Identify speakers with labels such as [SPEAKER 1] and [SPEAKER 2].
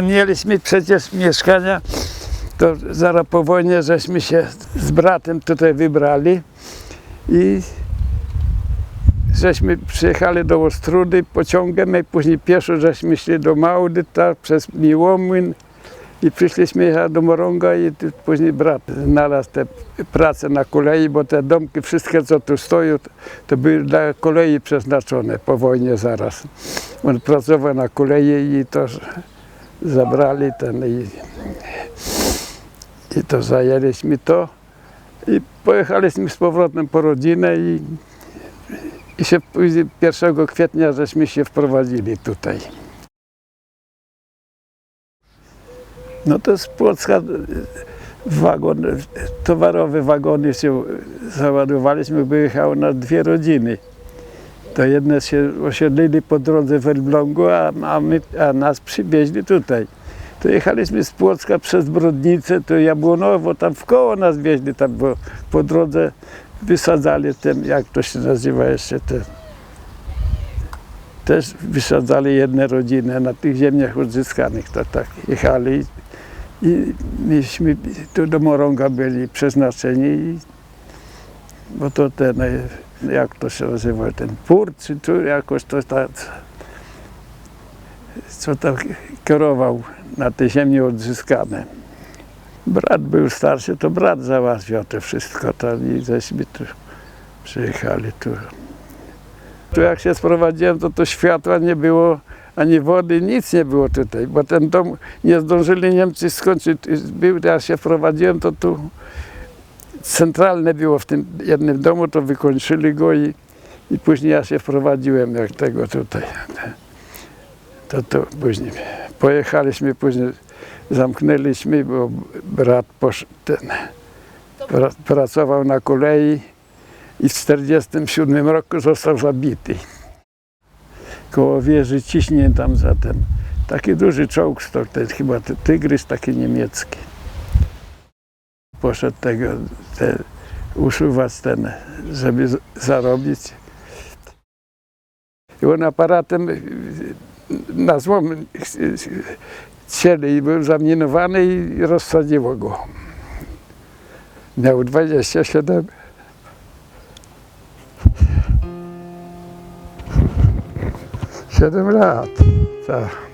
[SPEAKER 1] nie mieliśmy przecież mieszkania, to zaraz po wojnie żeśmy się z bratem tutaj wybrali i żeśmy przyjechali do Ostrudy pociągiem i później pieszo żeśmy szli do Maudyta przez Miłomłyn i przyszliśmy do Morąga i później brat znalazł te pracę na kolei, bo te domki wszystkie co tu stoją to- to były dla kolei przeznaczone po wojnie zaraz. On pracował na kolei i to zabrali ten i, i to zajęliśmy to i pojechaliśmy z powrotem po rodzinę i, i się później 1 kwietnia żeśmy się wprowadzili tutaj. No to z Płocka e, wagon, towarowe wagony się załadowaliśmy, bo jechało na dwie rodziny. To jedne się osiedlili po drodze w Elblągu, a, a, my, a nas przywieźli tutaj. To jechaliśmy z Płocka przez Brodnicę, to Jabłonowo, tam w koło nas wieźli, tam bo po drodze wysadzali ten, jak to się nazywa jeszcze, ten, też wysadzali jedne rodziny na tych ziemiach odzyskanych, to tak jechali i myśmy tu do Morąga byli przeznaczeni, bo to ten, jak to się nazywa, ten pur, czy tu jakoś to tak, co tam kierował na te ziemie odzyskane. Brat był starszy, to brat załatwiał to wszystko tam i żeśmy tu przyjechali tu. Tu jak się sprowadziłem, to to światła nie było, ani wody, nic nie było tutaj, bo ten dom nie zdążyli Niemcy skończyć. Był, jak się wprowadziłem, to tu centralne było w tym jednym domu, to wykończyli go i, i później ja się wprowadziłem jak tego tutaj. To, to później pojechaliśmy, później zamknęliśmy, bo brat posz, ten, pra, pracował na kolei i w 1947 roku został zabity. Koło wieży ciśnie tam za ten taki duży czołg stał, ten chyba ty- tygrys taki niemiecki. Poszedł tego, te, usuwać ten, żeby zarobić. I on aparatem y, na złom y, cieli i był zaminowany i rozsadziło go. Miał 27 7 lat. Tak.